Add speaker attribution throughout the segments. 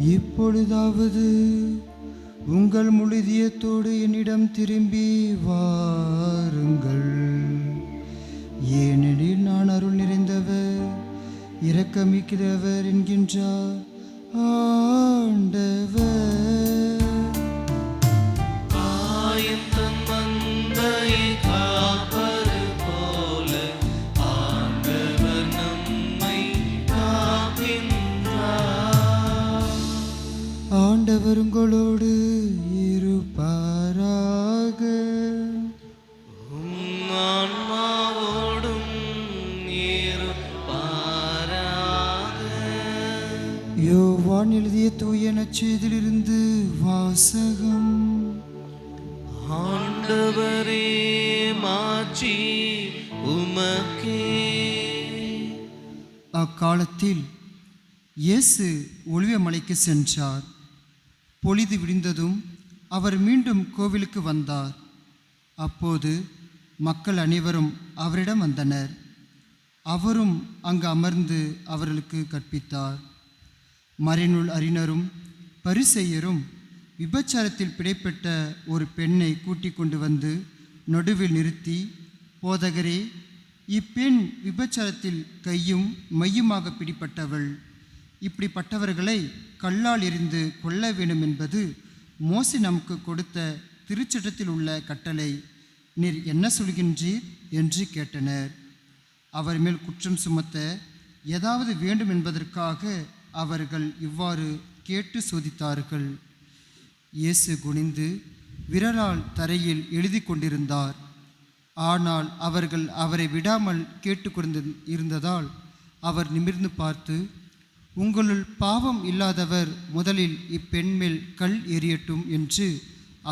Speaker 1: இப்பொழுதாவது உங்கள் முழுதியத்தோடு என்னிடம் திரும்பி வாருங்கள். ஏனெனில் நான் அருள் நிறைந்தவர் இரக்கமிக்கிறவர் என்கின்றார் ஆண்டவர்.
Speaker 2: ஆண்டவர்
Speaker 1: உங்களோடு இருப்பாராக.
Speaker 2: உம் ஆன்மாவோடும் இருப்பாராக.
Speaker 1: யோவான் எழுதிய தூய நற்செய்தியிலிருந்து வாசகம்.
Speaker 2: ஆண்டவரே மாட்சி உமக்கே.
Speaker 1: அக்காலத்தில் இயேசு ஒளிவமலைக்கு சென்றார். பொழுது விடிந்ததும் அவர் மீண்டும் கோவிலுக்கு வந்தார். அப்போது மக்கள் அனைவரும் அவரிடம் வந்தனர். அவரும் அங்கு அமர்ந்து அவர்களுக்கு கற்பித்தார். மறைநூல் அறிஞரும் பரிசெயரும் விபச்சாரத்தில் பிடைப்பட்ட ஒரு பெண்ணை கூட்டிக் கொண்டு வந்து நடுவில் நிறுத்தி போதகரே இப்பெண் விபச்சாரத்தில் கையும் மையுமாக பிடிப்பட்டவள். இப்படிப்பட்டவர்களை கல்லால் எரிந்து கொல்ல வேண்டும் என்பது மோசி நமக்கு கொடுத்த திருச்சட்டத்தில் உள்ள கட்டளை. நீர் என்ன சொல்கின்றீர்? என்று கேட்டனர். அவர் மேல் குற்றம் சுமத்த ஏதாவது வேண்டும் என்பதற்காக அவர்கள் இவ்வாறு கேட்டு சோதித்தார்கள். இயேசு குனிந்து விரலால் தரையில் எழுதி கொண்டிருந்தார். ஆனால் அவர்கள் அவரை விடாமல் கேட்டுக்கொண்டு இருந்ததால் அவர் நிமிர்ந்து பார்த்து உங்களுள் பாவம் இல்லாதவர் முதலில் இப்பெண் மேல் கல் எறியட்டும் என்று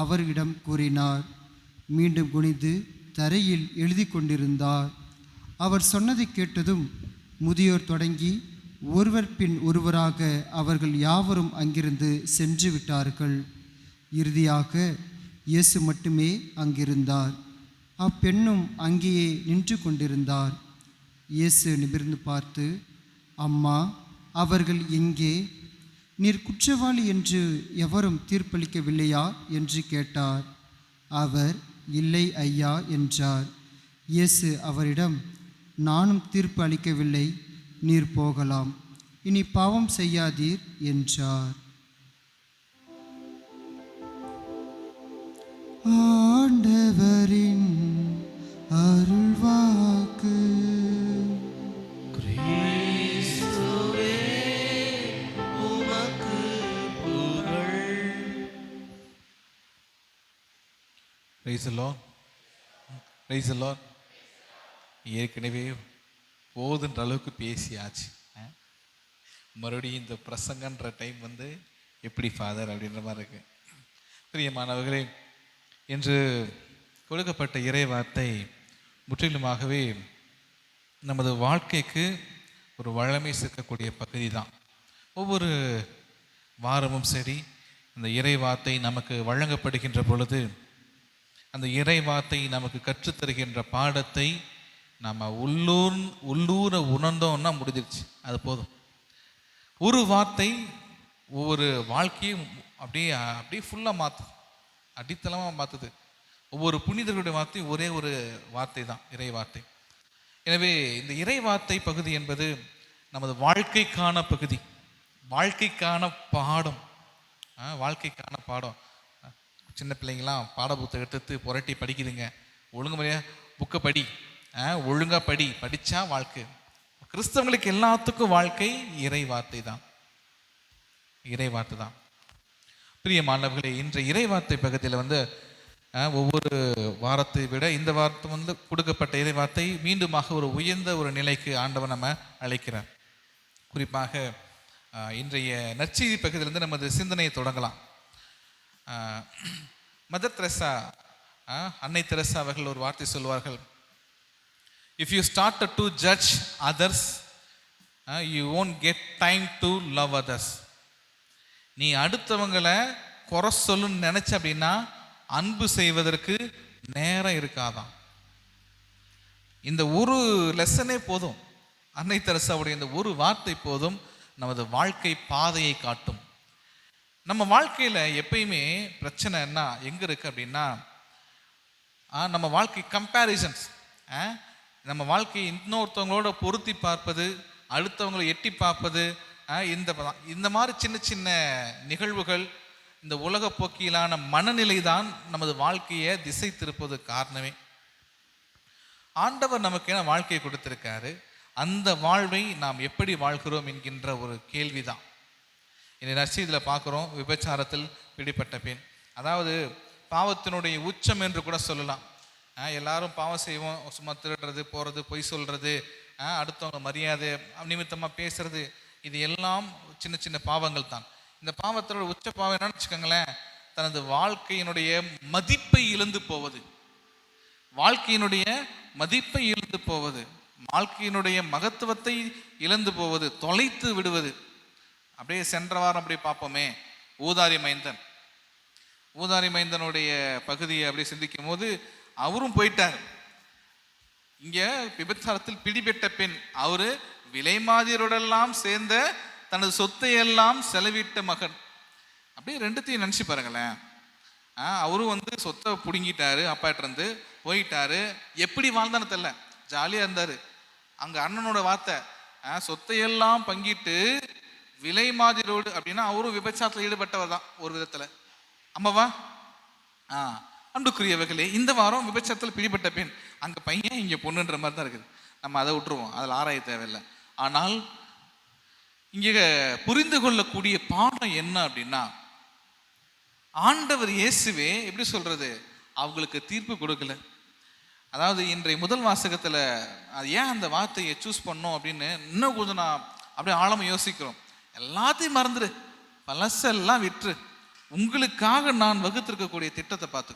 Speaker 1: அவரிடம் கூறினார். மீண்டும் குனிந்து தரையில் எழுதி கொண்டிருந்தார். அவர் சொன்னதை கேட்டதும் முதியோர் தொடங்கி ஒருவர் பின் ஒருவராக அவர்கள் யாவரும் அங்கிருந்து சென்று விட்டார்கள். இறுதியாக இயேசு மட்டுமே அங்கிருந்தார். அப்பெண்ணும் அங்கேயே நின்று கொண்டிருந்தார். இயேசு நிமிர்ந்து பார்த்து அம்மா அவர்கள் எங்கே? நீர் குற்றவாளி என்று எவரும் தீர்ப்பளிக்கவில்லையா? என்று கேட்டார். அவர் இல்லை ஐயா என்றார். இயேசு அவரிடம் நானும் தீர்ப்பு அளிக்கவில்லை நீர் போகலாம். இனி பாவம் செய்யாதீர் என்றார். ஆண்டவரின் அருள்வாக்கு
Speaker 3: ரைஸ் லார்ட் ரைஸ் ஏற்கனவே போதுன்ற அளவுக்கு பேசியாச்சு. மறுபடியும் இந்த பிரசங்கன்ற டைம் வந்து எப்படி ஃபாதர் அப்படின்ற மாதிரி இருக்கு. பிரியமானவர்களே இன்று கொடுக்கப்பட்ட இறை வார்த்தை முற்றிலுமாகவே நமது வாழ்க்கைக்கு ஒரு வழமை சேர்க்கக்கூடிய பகுதி தான் ஒவ்வொரு வாரமும் சரி இந்த இறை வார்த்தை நமக்கு வழங்கப்படுகின்ற பொழுது அந்த இறை வார்த்தை நமக்கு கற்றுத்தருகின்ற பாடத்தை நம்ம உள்ளூர் உள்ளூர உணர்ந்தோம்னா முடிஞ்சிருச்சு. அது போதும். ஒரு வார்த்தை ஒவ்வொரு வாழ்க்கையும் அப்படியே அப்படியே ஃபுல்லாக மாற்றுது அடித்தளமாக மாற்றுது ஒவ்வொரு புனிதர்களுடைய வார்த்தை ஒரே ஒரு வார்த்தை தான் இறை வார்த்தை எனவே இந்த இறை வார்த்தை பகுதி என்பது நமது வாழ்க்கைக்கான பகுதி. வாழ்க்கைக்கான பாடம். ஆ, வாழ்க்கைக்கான பாடம். சின்ன பிள்ளைங்களாம் பாட புத்தகத்தை எடுத்து புரட்டி படிக்குதுங்க. ஒழுங்கு முறையா புக்கை படி. ஆ, ஒழுங்கா படி. படித்தா வாழ்க்கை. கிறிஸ்தவங்களுக்கு எல்லாத்துக்கும் வாழ்க்கை இறை வார்த்தை தான். இறை வார்த்தை தான் பிரியமானவர்களே இன்று இறை வார்த்தை பக்கத்தில் வந்து ஒவ்வொரு வாரத்தை விட இந்த வாரத்தை வந்து கொடுக்கப்பட்ட இறை வார்த்தை மீண்டுமாக ஒரு உயர்ந்த ஒரு நிலைக்கு ஆண்டவன் நம்ம அழைக்கிறார். குறிப்பாக இன்றைய நற்செய்தி பக்கத்திலிருந்து நமது சிந்தனையை தொடங்கலாம். மதர் தெரசா அன்னை தெரசா அவர்கள் ஒரு வார்த்தை சொல்வார்கள். If you start to judge others you won't get time to love others நீ அடுத்தவங்களை குறை சொல்லுன்னு நினச்ச அப்படின்னா அன்பு செய்வதற்கு நேரம் இருக்காதாம். இந்த ஒரு லெசனே போதும். அன்னை தெரசாவுடைய இந்த ஒரு வார்த்தை போதும். நமது வாழ்க்கை பாதையை காட்டும். நம்ம வாழ்க்கையில் எப்பயுமே பிரச்சனை என்ன? எங்கே இருக்குது அப்படின்னா ஆ, நம்ம வாழ்க்கை கம்பேரிசன்ஸ் நம்ம வாழ்க்கையை இன்னொருத்தவங்களோட பொருத்தி பார்ப்பது அடுத்தவங்களை எட்டி பார்ப்பது ஆ, இந்த இந்த மாதிரி சின்ன சின்ன நிகழ்வுகள் இந்த உலக போக்கிலான மனநிலை தான் நமது வாழ்க்கையை திசை திருப்பது காரணமே. ஆண்டவர் நமக்கு என்ன வாழ்க்கையை கொடுத்துருக்காரு? அந்த வாழ்வை நாம் எப்படி வாழ்கிறோம் என்கின்ற ஒரு கேள்விதான். இந்த நற்செய்தியில் பார்க்குறோம் விபச்சாரத்தில் பிடிப்பட்ட பெண். அதாவது பாவத்தினுடைய உச்சம் என்று கூட சொல்லலாம். எல்லாரும் பாவம் செய்வோம் சும்மா திருடுறது போகிறது பொய் சொல்கிறது அடுத்தவங்க மரியாதை நிமித்தமாக பேசுறது இது எல்லாம் சின்ன சின்ன பாவங்கள் தான். இந்த பாவத்தோட உச்ச பாவம் என்னன்னு வச்சுக்கோங்களேன் தனது வாழ்க்கையினுடைய மதிப்பை இழந்து போவது. வாழ்க்கையினுடைய மதிப்பை இழந்து போவது வாழ்க்கையினுடைய மகத்துவத்தை இழந்து போவது தொலைத்து விடுவது அப்படியே சென்ற வாரம் அப்படியே பார்ப்போமே. ஊதாரி மைந்தன். ஊதாரி மைந்தனுடைய பகுதியை அப்படியே சிந்திக்கும் போது அவரும் போயிட்டார். இங்க விபச்சாரத்தில் பிடிபெட்ட பெண். அவரு விலைமாதியரோடெல்லாம் சேர்ந்த தனது சொத்தை எல்லாம் செலவிட்ட மகன். அப்படியே ரெண்டுத்தையும் நினச்சி பாருங்களேன். ஆ, அவரும் வந்து சொத்தை பிடுங்கிட்டாரு அப்பாட்ட இருந்து போயிட்டாரு. எப்படி வாழ்ந்தான்னு தெரியல. ஜாலியாக இருந்தார். அங்கே அண்ணனோட வார்த்தை ஆ, சொத்தையெல்லாம் பங்கிட்டு விலை மாதிரோடு அப்படின்னா அவரும் விபச்சாரத்தில் ஈடுபட்டவர் தான் ஒரு விதத்தில். அம்மாவா? ஆ அன்புக்குரியவர்களே இந்த வாரம் விபச்சாரத்தில் பிடிபட்ட பெண் அங்கே பையன் இங்கே பொண்ணுன்ற மாதிரி தான் இருக்குது. நம்ம அதை விட்டுருவோம் அதில் ஆராய தேவையில்லை. ஆனால் இங்கே புரிந்து கொள்ளக்கூடிய பாடம் என்ன அப்படின்னா ஆண்டவர் இயேசுவே எப்படி சொல்றது? அவங்களுக்கு தீர்ப்பு கொடுக்கல. அதாவது இன்றைய முதல் வாசகத்தில் அது ஏன் அந்த வார்த்தையை சூஸ் பண்ணோம் அப்படின்னு இன்னும் கொஞ்சம் நான் அப்படியே ஆழமாக யோசிக்கிறோம். எல்லாத்தையும் மறந்துடு. பழசெல்லாம் விற்று உங்களுக்காக நான் வகுத்திருக்கக்கூடிய திட்டத்தை பார்த்து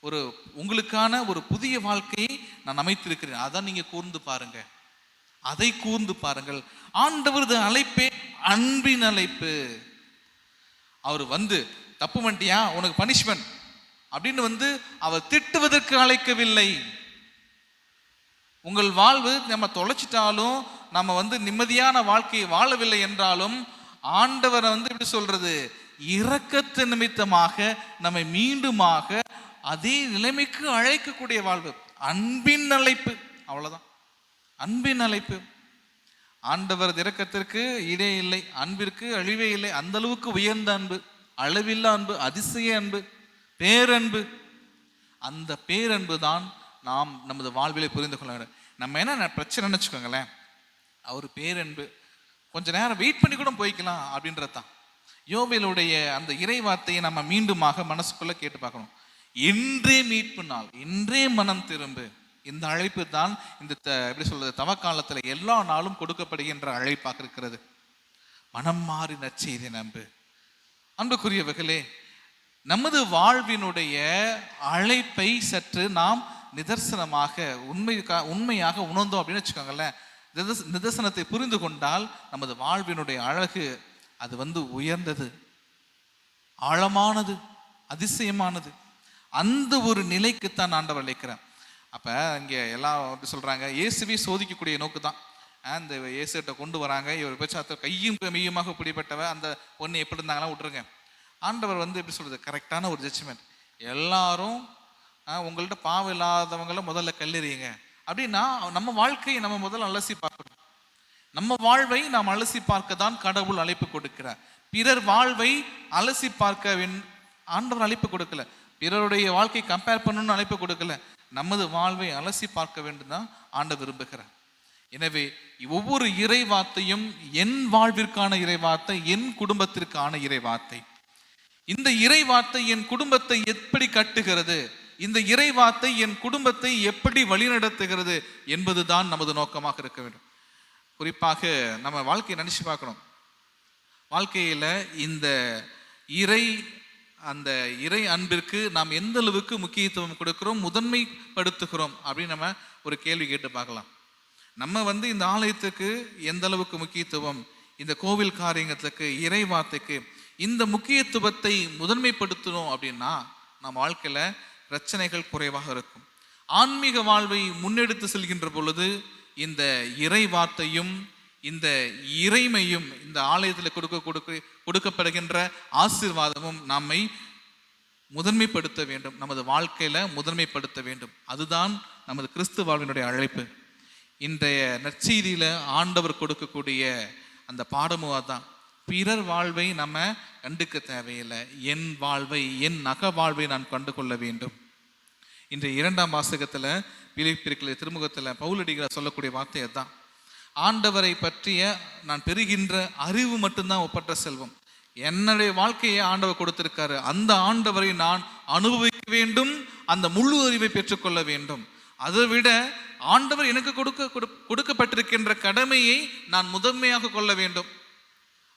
Speaker 3: ஒரு உங்களுக்கான ஒரு புதிய வாழ்க்கையை நான் அமைத்திருக்கிறேன். அதான் நீங்கள் கூர்ந்து பாருங்க. அதை கூர்ந்து பாருங்கள். ஆண்டவரது அழைப்பே அன்பின் அழைப்பு. அவர் வந்து தப்பு பண்ணிட்டியா? உனக்கு பனிஷ்மெண்ட் அப்படின்னு வந்து அவர் திட்டுவதற்கு அழைக்கவில்லை. உங்கள் வாழ்வு நம்ம தொலைச்சிட்டாலும் நம்ம வந்து நிம்மதியான வாழ்க்கையை வாழவில்லை என்றாலும் ஆண்டவரை வந்து எப்படி சொல்றது? இரக்கத்து நிமித்தமாக நம்மை மீண்டுமாக அதே நிலைமைக்கு அழைக்கக்கூடிய வாழ்வு. அன்பின் அழைப்பு. அவ்வளோதான் அன்பின் அழைப்பு. ஆண்டவரது இரக்கத்திற்கு இடே இல்லை அன்பிற்கு அழிவே இல்லை. அந்த அளவுக்கு உயர்ந்த அன்பு அளவில்லா அன்பு அதிசய அன்பு பேரன்பு. அந்த பேரன்பு தான் நாம் நமது வாழ்விலே புரிந்து கொள்ள வேண்டும். நம்ம என்ன பிரச்சனைன்னு வச்சுக்கோங்களேன். அவர் பேரன்பு. கொஞ்ச நேரம் வெயிட் பண்ணி கூட போய்க்கலாம் அப்படின்றது தான் யோவேலுடைய அந்த இறை வார்த்தையை நம்ம மீண்டுமாக மனசுக்குள்ள கேட்டு பார்க்கணும். என்றே மீட்பு நாள் என்றே மனம் திரும்பு. இந்த அழைப்பு தான் இந்த த- எப்படி சொல்றது தவக்காலத்தில் எல்லா நாளும் கொடுக்கப்படுகின்ற அழைப்பாக இருக்கிறது. மனம் மாறி நச்செய்தி நம்பு. அன்புக்குரியவர்களே நமது வாழ்வினுடைய அழைப்பை சற்று நாம் நிதர்சனமாக உண்மை உண்மையாக உணர்ந்தோம் அப்படின்னு வச்சுக்கோங்களேன். நிதர்சனத்தை புரிந்து கொண்டால் நமது வாழ்வினுடைய அழகு அது வந்து உயர்ந்தது. ஆழமானது அதிசயமானது. அந்த ஒரு நிலைக்குத்தான் ஆண்டவர் அழைக்கிறேன் அப்போ இங்கே எல்லாம் வந்து சொல்கிறாங்க இயேசுவே சோதிக்கக்கூடிய நோக்கு தான் அந்த இயேசுகிட்ட கொண்டு வராங்க இவர் விபச்சாரத்தை கையும் மெய்யுமாக பிடிப்பட்டவ அந்த பொண்ணு எப்படி இருந்தாங்கன்னா விட்டுருங்க. ஆண்டவர் வந்து எப்படி சொல்கிறது கரெக்டான ஒரு ஜட்ஜ்மெண்ட் எல்லாரும் உங்கள்கிட்ட பாவம் இல்லாதவங்கள முதல்ல கல்லெறியுங்க. அப்படின்னா நம்ம வாழ்க்கையை நம்ம முதல்ல அலசி பார்க்கணும். நம்ம வாழ்வை நாம் அலசி பார்க்க தான் கடவுள் அழைப்பு கொடுக்கிறார். பிறர் வாழ்வை அலசி பார்க்க ஆண்டவர் அழைப்பு கொடுக்கல. பிறருடைய வாழ்க்கை கம்பேர் பண்ணணும்னு அழைப்பு கொடுக்கல. நமது வாழ்வை அலசி பார்க்க வேண்டும் தான் ஆண்ட விரும்புகிறார். எனவே ஒவ்வொரு இறை வார்த்தையும் என் வாழ்விற்கான இறை வார்த்தை என் குடும்பத்திற்கான இறை வார்த்தை இந்த இறை வார்த்தை என் குடும்பத்தை எப்படி கட்டுகிறது? இந்த இறை வார்த்தை என் குடும்பத்தை எப்படி வழிநடத்துகிறது என்பதுதான் நமது நோக்கமாக இருக்க வேண்டும். குறிப்பாக நம்ம வாழ்க்கையை நினச்சி பார்க்கணும். வாழ்க்கையில் இந்த இறை அந்த இறை அன்பிற்கு நாம் எந்த அளவுக்கு முக்கியத்துவம் கொடுக்கிறோம் முதன்மைப்படுத்துகிறோம் அப்படின்னு நம்ம ஒரு கேள்வி கேட்டு பார்க்கலாம். நம்ம வந்து இந்த ஆலயத்துக்கு எந்த அளவுக்கு முக்கியத்துவம் இந்த கோவில் காரியங்கத்துக்கு இறை வார்த்தைக்கு இந்த முக்கியத்துவத்தை முதன்மைப்படுத்தணும் அப்படின்னா நம்ம வாழ்க்கையில் பிரச்சனைகள் குறைவாக இருக்கும். ஆன்மீக வாழ்வை முன்னெடுத்து செல்கின்ற பொழுது இந்த இறை வார்த்தையும் இந்த இறைமையும் இந்த ஆலயத்தில் கொடுக்க கொடுக்க கொடுக்கப்படுகின்ற ஆசீர்வாதமும் நம்மை முதன்மைப்படுத்த வேண்டும். நமது வாழ்க்கையில முதன்மைப்படுத்த வேண்டும். அதுதான் நமது கிறிஸ்து வாழ்வினுடைய அழைப்பு. இன்றைய நற்செய்தியில ஆண்டவர் கொடுக்கக்கூடிய அந்த பாடமும் அதான். பிறர் வாழ்வை நம்ம கண்டுக்க தேவையில்லை. என் வாழ்வை என் நக வாழ்வை நான் கண்டு கொள்ள வேண்டும். இன்றைய இரண்டாம் வாசகத்தில் பிலிப்பிற்குள்ள திருமுகத்துல பவுலடிகளை சொல்லக்கூடிய வார்த்தை அதுதான். ஆண்டவரை பற்றிய நான் பெறுகின்ற அறிவு மட்டும்தான் ஒப்பற்ற செல்வம். என்னுடைய வாழ்க்கையை ஆண்டவர் கொடுத்திருக்காரு. அந்த ஆண்டவரை நான் அனுபவிக்க வேண்டும் அந்த முழு அறிவை பெற்றுக்கொள்ள வேண்டும். அதை விட ஆண்டவர் எனக்கு கொடுக்க கொடு- கொடுக்கப்பட்டிருக்கின்ற கடமையை நான் முதன்மையாக கொள்ள வேண்டும்.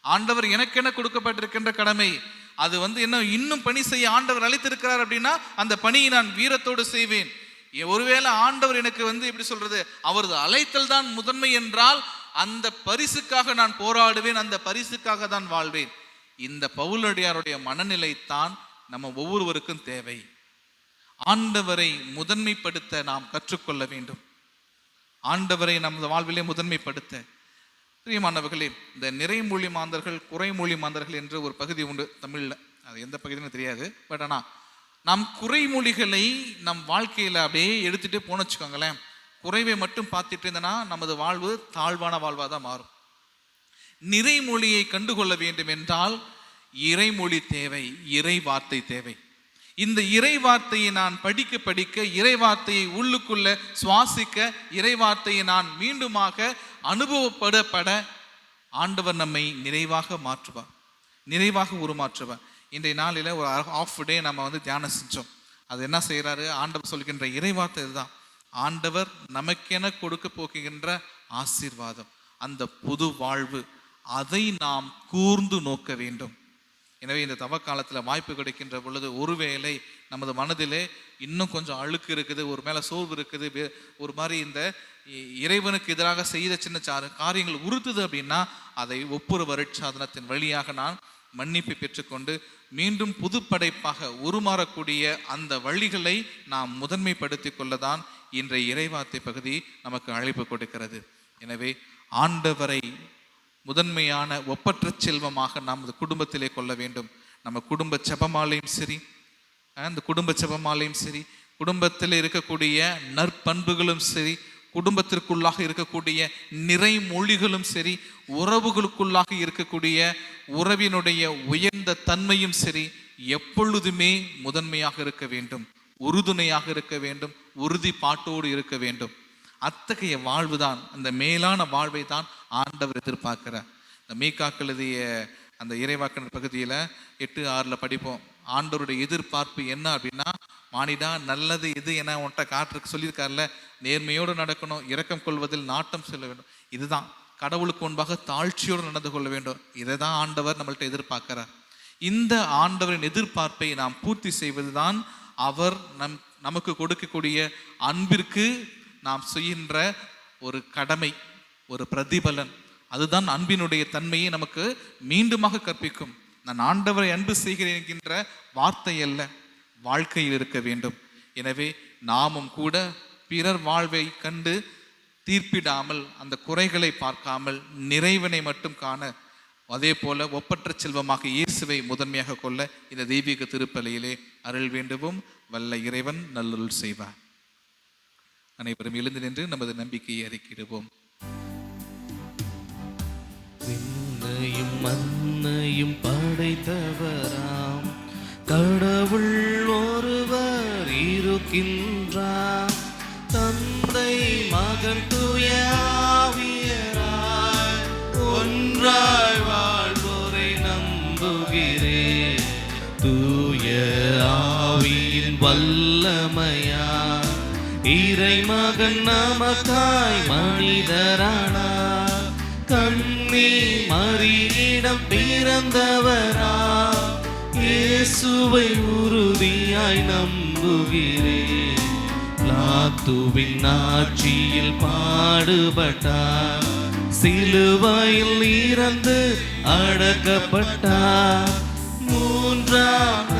Speaker 3: ஆண்டவர் எனக்கென கொடுக்கப்பட்டிருக்கின்ற கடமை? அது வந்து என்ன இன்னும் பணி செய்ய ஆண்டவர் அழைத்திருக்கிறார் அப்படின்னா அந்த பணியை நான் வீரத்தோடு செய்வேன். ஒருவேளை ஆண்டவர் எனக்கு வந்து எப்படி சொல்றது அவரது அழைத்தல் தான் முதன்மை என்றால் அந்த பரிசுக்காக நான் போராடுவேன் அந்த பரிசுக்காக தான் வாழ்வேன். இந்த பவுலடியாருடைய மனநிலை தான் நம்ம ஒவ்வொருவருக்கும் தேவை. ஆண்டவரை முதன்மைப்படுத்த நாம் கற்றுக்கொள்ள வேண்டும். ஆண்டவரை நமது வாழ்விலே முதன்மைப்படுத்த. பிரியமானவர்களே இந்த நிறைமொழி மாந்தர்கள் குறைமொழி மாந்தர்கள் என்று ஒரு பகுதி உண்டு தமிழ்ல. அது எந்த பகுதின்னு தெரியாது. பட் ஆனால் நம் குறைமொழிகளை நம் வாழ்க்கையில அப்படியே எடுத்துட்டு போன வச்சுக்கோங்களேன். குறைவை மட்டும் பார்த்துட்டு இருந்தனா நமது வாழ்வு தாழ்வான வாழ்வாக தான் மாறும். நிறைமொழியை கண்டுகொள்ள வேண்டும் என்றால் இறைமொழி தேவை இறை வார்த்தை தேவை. இந்த இறை வார்த்தையை நான் படிக்க படிக்க இறை வார்த்தையை உள்ளுக்குள்ள சுவாசிக்க இறை வார்த்தையை நான் மீண்டுமாக அனுபவப்படப்பட ஆண்டவர் நம்மை நிறைவாக மாற்றுவார். நிறைவாக உருமாற்றுவார். இன்றைய நாளில் ஒரு ஆஃப் டே நம்ம வந்து தியானம் செஞ்சோம். அது என்ன செய்கிறாரு ஆண்டவர் சொல்கின்ற இறைவார்த்தை இதுதான். ஆண்டவர் நமக்கென கொடுக்க போகின்ற ஆசீர்வாதம். அந்த புது வாழ்வு அதை நாம் கூர்ந்து நோக்க வேண்டும். எனவே இந்த தவக்காலத்தில் வாய்ப்பு கிடைக்கின்ற பொழுது ஒருவேளை நமது மனதிலே இன்னும் கொஞ்சம் அழுக்கு இருக்குது ஒரு மேலே சோர்வு இருக்குது ஒரு மாதிரி இந்த இ- இறைவனுக்கு எதிராக செய்த சின்ன சாரு காரியங்கள் உறுத்துது அப்படின்னா அதை ஒப்புர வருட்சாதனத்தின் வழியாக நான் மன்னிப்பு பெற்றுக்கொண்டு மீண்டும் புதுப்படைப்பாக உருமாறக்கூடிய அந்த வழிகளை நாம் முதன்மைப்படுத்தி கொள்ளதான் இன்றைய இறைவார்த்தை பகுதி நமக்கு அழைப்பு கொடுக்கிறது. எனவே ஆண்டவரை முதன்மையான ஒப்பற்ற செல்வமாக நாம் இந்த குடும்பத்திலே கொள்ள வேண்டும். நம்ம குடும்ப செபமாலையும் சரி அந்த குடும்ப செபமாலையும் சரி குடும்பத்தில் இருக்கக்கூடிய நற்பண்புகளும் சரி குடும்பத்திற்குள்ளாக இருக்கக்கூடிய நிறைமொழிகளும் சரி உறவுகளுக்குள்ளாக இருக்கக்கூடிய உறவினுடைய உயர்ந்த தன்மையும் சரி எப்பொழுதுமே முதன்மையாக இருக்க வேண்டும் உறுதுணையாக இருக்க வேண்டும் உறுதிப்பாட்டோடு இருக்க வேண்டும். அத்தகைய வாழ்வு தான் அந்த மேலான வாழ்வை தான் ஆண்டவர் எதிர்பார்க்கிறார். இந்த மீகாக்கள் எழுதிய அந்த இறைவாக்கினர் பகுதியில் எட்டு ஆறில் படிப்போம். ஆண்டவருடைய எதிர்பார்ப்பு என்ன அப்படின்னா மானிடா நல்லது இது என உன்கிட்ட காற்றுக்கு சொல்லியிருக்காருல்ல நேர்மையோடு நடக்கணும் இரக்கம் கொள்வதில் நாட்டம் செல்ல வேண்டும். இதுதான். கடவுளுக்கு முன்பாக தாழ்ச்சியோடு நடந்து கொள்ள வேண்டும். இதை தான் ஆண்டவர் நம்மள்ட்ட எதிர்பார்க்கிறார். இந்த ஆண்டவரின் எதிர்பார்ப்பை நாம் பூர்த்தி செய்வதுதான் அவர் நம் நமக்கு கொடுக்கக்கூடிய அன்பிற்கு நாம் செய்கின்ற ஒரு கடமை ஒரு பிரதிபலன். அதுதான் அன்பினுடைய தன்மையை நமக்கு மீண்டுமாக கற்பிக்கும். நான் ஆண்டவரை அன்பு செய்கிறேன் என்கின்ற வார்த்தை அல்ல வாழ்க்கையில் இருக்க வேண்டும். எனவே நாமும் கூட பிறர் வாழ்வை கண்டு தீர்ப்பிடாமல் அந்த குறைகளை பார்க்காமல் நிறைவினை மட்டும் காண அதே போல ஒப்பற்ற செல்வமாக இயேசுவை முதன்மையாக கொள்ள இந்த தெய்வீக திருப்பலையிலே அருள் வேண்டுவோம். வல்ல இறைவன் நல்லருள் செய்வார். அனைவரும் எழுந்து நின்று நமது நம்பிக்கையை அறிக்கிடுவோம்
Speaker 2: விண்ணையும் மண்ணையும் படைத்தவராம். கடவுள் ஒருவர் இருக்கின்றார். தந்தை மகன் துயாவியராய் ஒன்றாய் வாழ்வோரை நம்புகிறேன். தூய ஆவியின் இறை மகன் நமக்காய் மனிதரானா? கண்ணி மறியிடம் பிறந்தவரா? இயேசுவை உறுதியாய் நம்புகிறேன் லாத்துவின் ஆட்சியில் பாடுபட்டார் சிலுவாயில் இறந்து அடக்கப்பட்டார் மூன்றாம்